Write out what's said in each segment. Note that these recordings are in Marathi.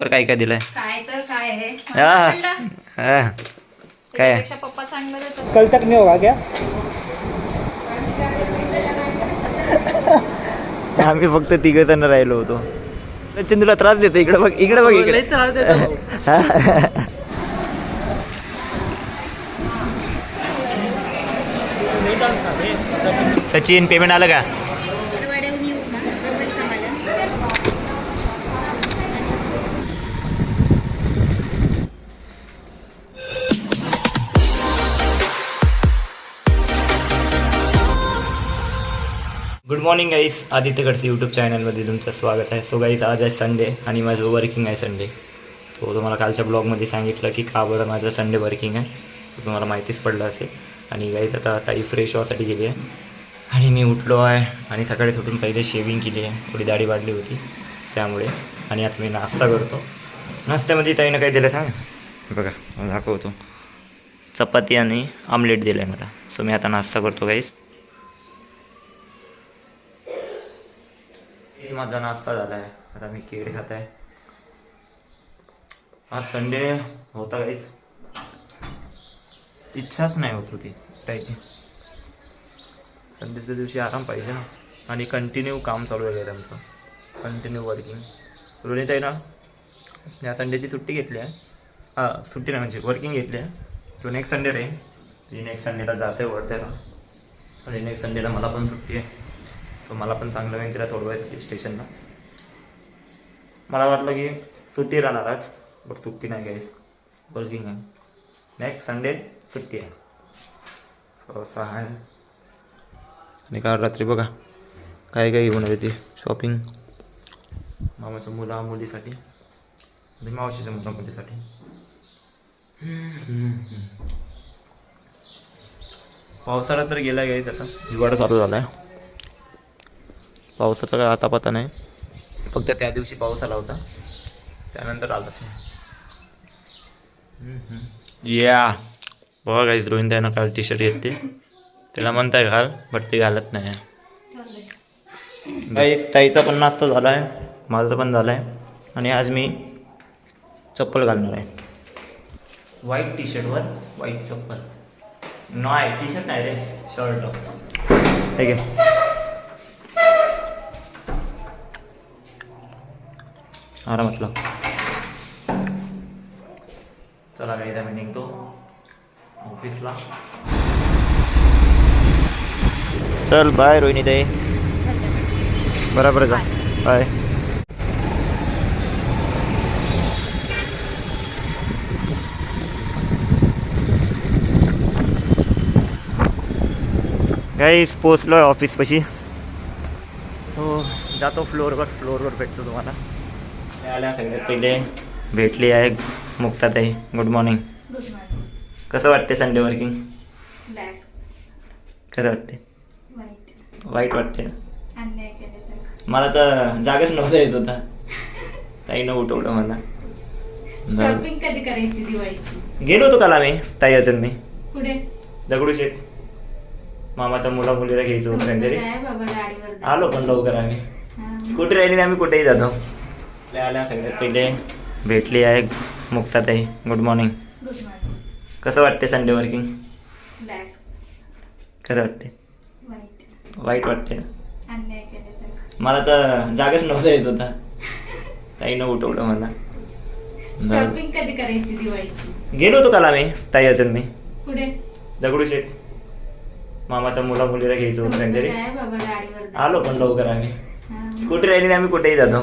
तर काय काय दिलंय? काय तर काय आहे. हा. आवडलं? काय? त्याच्यापेक्षा पप्पा चांगलं देतात कल तक नहीं होगा क्या? आम्ही फक्त तिघ जण राहिलो होतो. सचिन तुला त्रास देतो. इकडे बघ इकडे बघ इकडे. सचिन पेमेंट आलं का? Good morning guys Aditya Khadse YouTube चॅनलमध्ये तुमचं स्वागत आहे. सो गाईज आज आहे संडे आणि माझं वर्किंग आहे संडे तो तुम्हाला कालच्या ब्लॉगमध्ये सांगितलं की का बरं माझं संडे वर्किंग आहे. तो तुम्हाला माहितीच पडलं असेल. आणि गाईज आता ताई फ्रेश व्हासाठी गेली आहे. आणि मी उठलो आहे आणि सकाळी उठून पहिले शेविंग केली आहे. थोडी दाढी वाढली होती. त्यामुळे आणि आता मी नाश्ता करतो. नाश्त्यामध्ये ताईनं काय दिलं सांग? बघा दाखवतो. चपाती आणि आमलेट दिलं आहे मला. सो मी आता नाश्ता करतो गाईस माझा नाश्ता झाला आहे आता मी केळ खात आहे आज संडे होता काहीच इच्छाच नाही होत होती उठायची संडेच्या दिवशी आराम पाहिजे ना. आणि कंटिन्यू काम चालू आहे आमचं. कंटिन्यू वर्किंग रोनित आहे ना? या संडेची सुट्टी घेतली आहे. हां सुट्टी नाही म्हणजे वर्किंग घेतली आहे. तो नेक्स्ट संडे रे. नेक्स्ट संडेला जाते वर्ध्याला आणि नेक्स्ट संडेला मला पण सुट्टी आहे. सो मला पण चांगलं होईल तिला सोडवायसाठी स्टेशनला मला वाटलं की सुट्टी राहणार आज बट सुट्टी नाही गाईस वर्किंग आहे नेक्स्ट संडे सुट्टी आहे. सो असं आहे. आणि काल रात्री बघा काय काय घेऊन येते शॉपिंग मामाच्या मुला मुलीसाठी. आणि मावशीच्या मुला मुलीसाठी. पावसाळा तर गेला गाईस आता. हिवाळा चालू झाला आहे पावसाचा काय आता पता नाही. फक्त त्या दिवशी पाऊस आला होता. त्यानंतर आलाच नाही. या. बघा काहीच रोहित आहे ना काल टी शर्ट घेतली. त्याला म्हणताय घाल बट ते घालत नाही. काहीच ताईचा पण नाश्ता झाला आहे माझा पण झाला आहे आणि आज मी चप्पल घालणार आहे. व्हाईट टी शर्टवर व्हाईट चप्पल. नाही टी शर्ट नाही रे शर्ट ठीक आहे. आरामातला चला काही मी निघतो. ऑफिसला चल बाय रोहिणी ताई. बरोबर जा. बाय गाईस पोचलो आहे ऑफिसपाशी सो जातो फ्लोअरवर फ्लोअरवर भेटतो तुम्हाला. आल्या सगळ्यात पहिले भेटली आहे मुक्ताताई. गुड मॉर्निंग गुड मॉर्निंग कसं वाटते संडे वर्किंग कसं वाटते वाईट वाटते मला तर जागाच नव्हता येत होता. ताईनं उठवलं मला. शॉपिंग कधी करायची दिवाळीची? गेलो होतो काल आम्ही ताई अजून मी. पुढे दगडूशेठ मामाच्या मुला मुलीला घ्यायचं होतं काहीतरी. आलो पण लवकर आम्ही. कुठे राहिली आम्ही कुठेही जातो. आपल्या आल्या सगळ्यात पहिले भेटली आहे मुक्ताताई. गुड मॉर्निंग गुड मॉर्निंग कसं वाटते संडे वर्किंग कसं वाटते वाईट वाटते मला तर जागाच नव्हता येत होता. ताईनं उठवलं मला. जाऊ. शॉपिंग कधी करायची दिवाळीची? गेलो होतो काल आम्ही ताई अजून मी. पुढे दगडूशेठ मामाच्या मुला मुलीला घ्यायचं होतं काहीतरी. आलो पण लवकर आम्ही. कुठे राहिली आम्ही कुठेही जातो.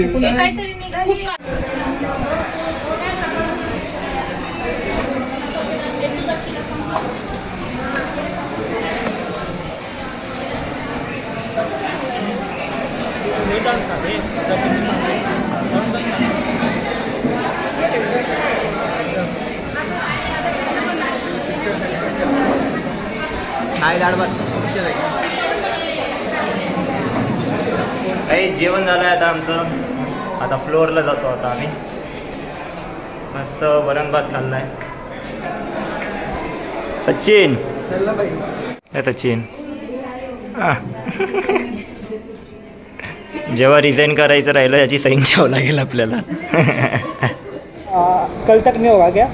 काहीतरी निघाली. जेवण झालं आहे आता आमचं. आता फ्लोअरला जातो आता आम्ही. मस्त वरण भात खाल्लाय. सचिन. सचिन. जेव्हा रिझाईन करायचं राहिलं याची सैन ठेवावं लागेल आपल्याला. कल तक नहीं होगा क्या?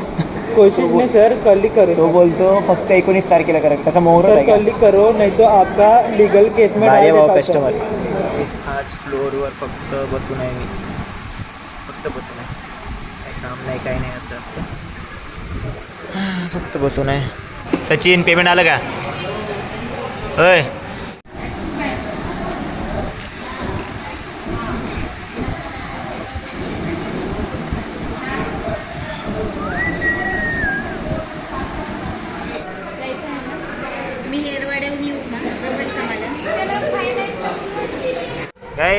कोशिश नहीं सर कल ही करो तो बोलतो फक्त एकोणीस तारखेला करा त्याचा सर कल ही करो नहीं तो आपका लीगल केस में डाल देता हूं, सर. कस्टमर आज फ्लोअरवर फक्त बसून आहे मी. फक्त बसून आहे. काही काम नाही काही नाही आता. फक्त बसून आहे. सचिन पेमेंट आलं का? होय मी येरवाड्याहून येऊ का जमेल का मला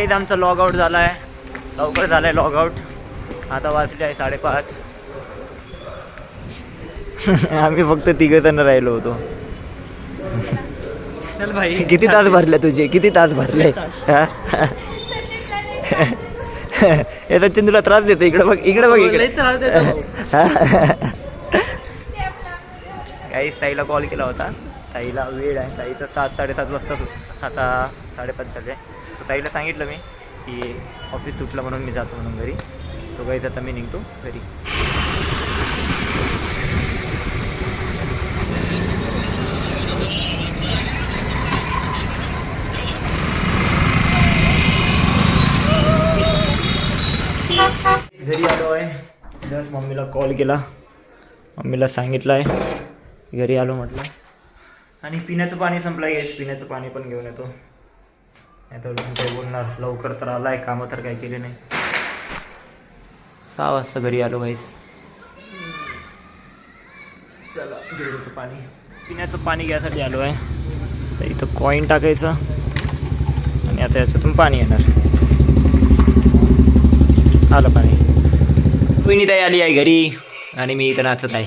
काही आमचा लॉग आउट झाला आहे लवकर झाला आहे लॉग आउट आता वाजले आहे साडेपाच. आम्ही फक्त तिघ जण राहिलो होतो. चल भाई. किती तास भरले तुझे? किती तास भरले? हा? सचिन तुला त्रास देतो. इकडे बघ इकडे बघ इकडे. काहीच ताईला कॉल केला होता. ताईला वेळ आहे. ताईचं सात साडेसात वाजता आता साडेपाच झाले. तर ताईला सांगितलं मी की ऑफिस सुटलं म्हणून मी जातो म्हणून घरी. सो गाईज आता मी निघतो घरी. घरी आलो आहे. जस्ट मम्मीला कॉल केला. मम्मीला सांगितलं आहे घरी आलो म्हटलं. आणि पिण्याचं पाणी संपलं आहे पिण्याचं पाणी पण घेऊन येतो. नाही तर काही बोलणार. लवकर तर आला आहे कामं तर काही केले नाही. सहा वाजता घरी आलो गाईस चला घेऊन पाणी. पिण्याचं पाणी घ्यायसाठी आलो आहे. तर इथं कॉईन टाकायचं आणि आता याच्यातून पाणी येणार. आलं पाणी. वहिनीताई आली आहे घरी आणि मी इथं नाचत आहे.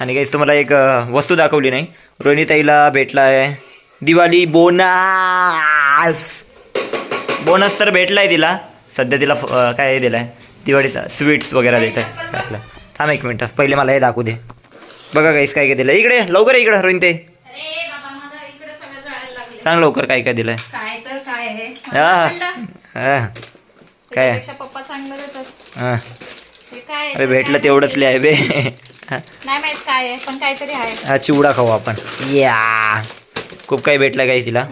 आणि काहीच तुम्हाला एक वस्तू दाखवली नाही. रोहिणीताईला भेटला आहे. दिवाळी बोनस बोनस तर भेटला आहे तिला. सध्या तिला काय दिलं आहे दिवाळीचा स्वीट्स वगैरे देत आहे. थांब एक मिनटं. पहिले मला हे दाखवू दे. बघा काहीच काय काय दिलं इकडे लवकर इकडं रोहिणीताई अरे बाबा माझा इकडे सगळं जळायला लागले सांग लवकर काय काय दिलं काय तर काय आहे. हा. थंड. हां. काय? आहे? त्याच्यापेक्षा पप्पा चांगलं देतात हां. हे काय आहे? अरे भेटलं तेवढंच लिहाय बे. नाही माहीत काय आहे पण काहीतरी आहे. हा चिवडा खाऊ आपण. या. खूप काही भेटलं काही तिला.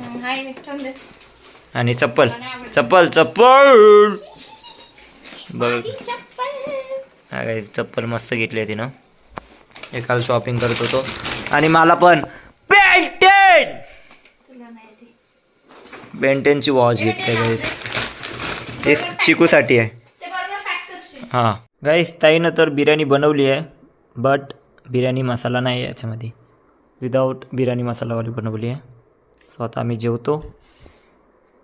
आणि चप्पल. चप्पल चप्पल. बघ. चप्पल. हा काही चप्पल मस्त घेतली आहे तिनं. हे काल शॉपिंग करत होतो. आणि मला पण. बेंटेन बेंटेनची वॉच घेतली गाईस ते चिकूसाठी आहे. हां. गाईस ताईनं तर बिर्याणी बनवली आहे बट बिर्याणी मसाला नाही आहे याच्यामध्ये. विदाऊट बिर्याणी मसालावाली बनवली आहे. सो आता आम्ही जेवतो.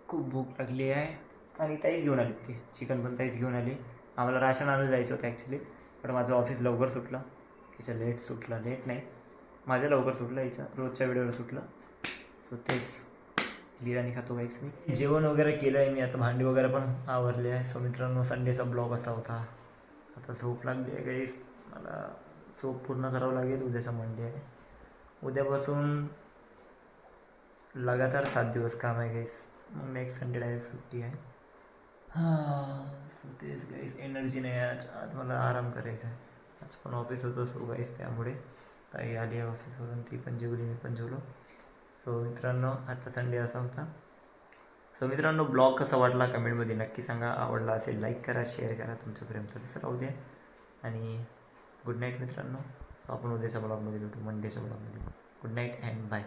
खूप भूक लागली आहे. आणि ताईच घेऊन आली ती चिकन पण ताईच घेऊन आली. आम्हाला राशन आणायला जायचं होतं ॲक्च्युली पण माझं ऑफिस लवकर सुटलं. हिचं लेट सुटलं. लेट नाही. माझं लवकर सुटलं हिचं रोजच्या वेळेवर सुटलं. सो तेच. बिर्याणी खातो काहीच मी. जेवण वगैरे केलं आहे मी. आता भांडी वगैरे पण आवरली आहे. सो मित्रांनो संडेचा ब्लॉग असा होता. आता झोप लागली आहे काही मला झोप पूर्ण करावं लागेल. उद्याचा मंडे आहे. उद्यापासून लगातार सात दिवस काम आहे गाईस नेक्स्ट संडे डायरेक्ट सुट्टी आहे हां सो तेच गाईस एनर्जी नाही आहे आज आज मला आराम करायचा आहे आज पण ऑफिस होतं सो गाईस त्यामुळे ताई आली आहे ऑफिसवरून ती पण जेवली मी पण जेवलो सो मित्रांनो आजचा संडे असा होता। सो मित्रांनो ब्लॉग कसा वाटला कमेंटमध्ये नक्की सांगा. आवडला असेल लाईक करा शेअर करा. तुमच्यापर्यंत तसं राहू द्या आणि गुड नाईट मित्रांनो. सो आपण उद्याच्या ब्लॉगमध्ये भेटू. मंडेच्या ब्लॉगमध्ये गुड नाईट अँड बाय